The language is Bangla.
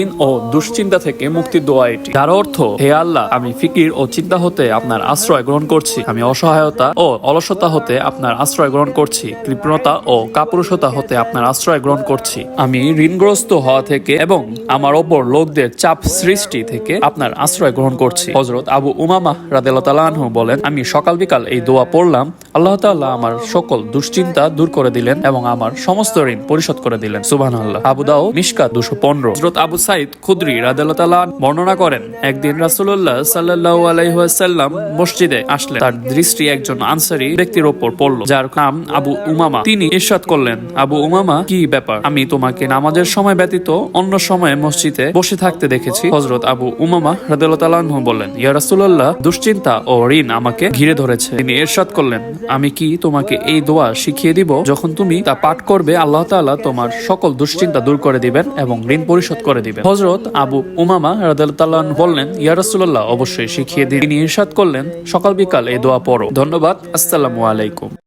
ঋণ ও দুশ্চিন্তা থেকে মুক্তির দোয়া এটি। যার অর্থ, হে আল্লাহ, আমি ফিকির ও চিন্তা হতে আপনার আশ্রয় গ্রহণ করছি। আমি অসহায়তা ও অলসতা হতে আপনার আশ্রয় গ্রহণ করছি। কৃপণতা ও কাপুরুষতা হতে আপনার আশ্রয় গ্রহণ করছি। আমি ঋণগ্রস্ত হওয়া থেকে এবং আমার ওপর লোকদের চাপ সৃষ্টি থেকে আপনার আশ্রয় গ্রহণ করছি। হজরত আবু উমামা রাদেলানহু বলেন, আমি সকাল বিকাল এই দোয়া পড়লাম। আল্লাহ তাআলা আমার সকল দুশ্চিন্তা দূর করে দিলেন এবং আমার সমস্ত ঋণ পরিশোধ করে দিলেন। সুবাহ আল্লাহ আবু দাও মিশকা দুশো পনেরো। হজরত আবু সাইদ খুদ্রি রাদেলান বর্ণনা করেন, একদিন রাসুল্লাহ সাল্লাহ আলাইসাল্লাম মসজিদে আসলেন। তার দৃষ্টি একজন আনসারি ব্যক্তির ওপর পড়ল, যার নাম আবু উমামা। তিনি ইরশাদ করলেন, আবু উমামা, কি ব্যাপার? আমি তোমাকে নামাজের সময় ব্যতীত অন্য সময়ে মসজিদে বসে থাকতে দেখেছি। হজরত আবু উমামা রাদিয়াল্লাহু বললেন, ইয়া রাসূলুল্লাহ, দুশ্চিন্তা ও ঋণ আমাকে ঘিরে ধরেছে। তিনি ইরশাদ করলেন আমি কি তোমাকে এই দোয়া শিখিয়ে দিব? যখন তুমি তা পাঠ করবে, আল্লাহ তাআলা তোমার সকল দুশ্চিন্তা দূর করে দিবেন এবং ঋণ পরিশোধ করে দিবেন। হজরত আবু উমামা রাদিয়াল্লাহু বললেন, ইয়া রাসূলুল্লাহ, অবশ্যই শিখিয়ে দিন। তিনি ইরশাদ করলেন, সকাল বিকাল এই দোয়া পড়ো। ধন্যবাদ, আসসালামু আলাইকুম।